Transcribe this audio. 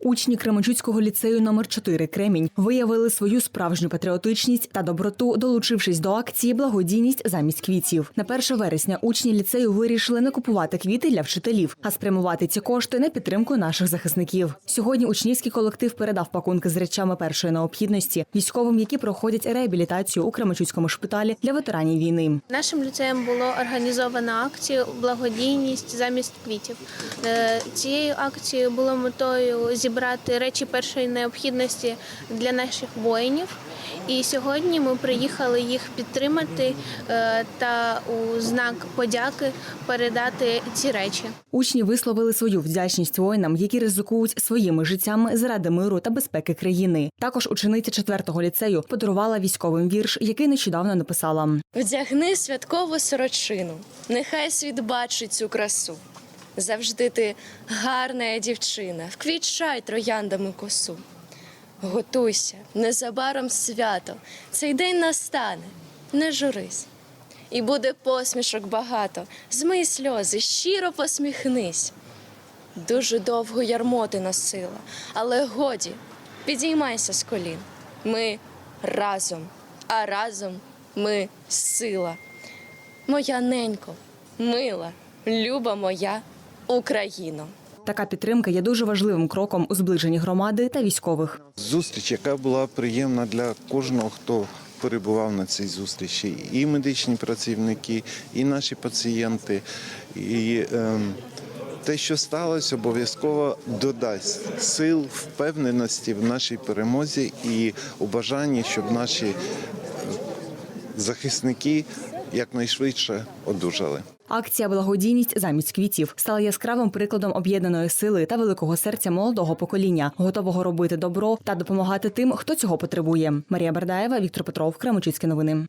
Учні Кременчуцького ліцею номер 4 Кремінь виявили свою справжню патріотичність та доброту, долучившись до акції Благодійність замість квітів. На 1 вересня учні ліцею вирішили не купувати квіти для вчителів, а спрямувати ці кошти на підтримку наших захисників. Сьогодні учнівський колектив передав пакунки з речами першої необхідності військовим, які проходять реабілітацію у Кременчуцькому шпиталі для ветеранів війни. Нашим ліцеєм було організовано акцію Благодійність замість квітів. Е, Цією акцією було метою зібрати речі першої необхідності для наших воїнів. І сьогодні ми приїхали їх підтримати е, та у знак подяки передати ці речі. Учні висловили свою вдячність воїнам, які ризикують своїми життями заради миру та безпеки країни. Також учениця 4-го ліцею подарувала військовим вірш, який нещодавно написала. Вдягни святкову сорочину, нехай світ бачить цю красу. Завжди ти гарна дівчина, вквітчай трояндами косу. Готуйся, незабаром свято, цей день настане, не журись. І буде посмішок багато, змий сльози, щиро посміхнись. Дуже довго ярмо ти носила, але годі, підіймайся з колін. Ми разом, а разом ми сила. Моя ненько, мила, люба моя Україно. Така підтримка є дуже важливим кроком у зближенні громади та військових. Зустріч, яка була приємна для кожного, хто перебував на цій зустрічі, і медичні працівники, і наші пацієнти. І ем, те, що сталося, обов'язково додасть сил, впевненості в нашій перемозі і у бажанні, щоб наші е, захисники якнайшвидше одужали. Акція Благодійність замість квітів стала яскравим прикладом об'єднаної сили та великого серця молодого покоління, готового робити добро та допомагати тим, хто цього потребує. Марія Бердаєва, Віктор Петров, Кремучицькі новини.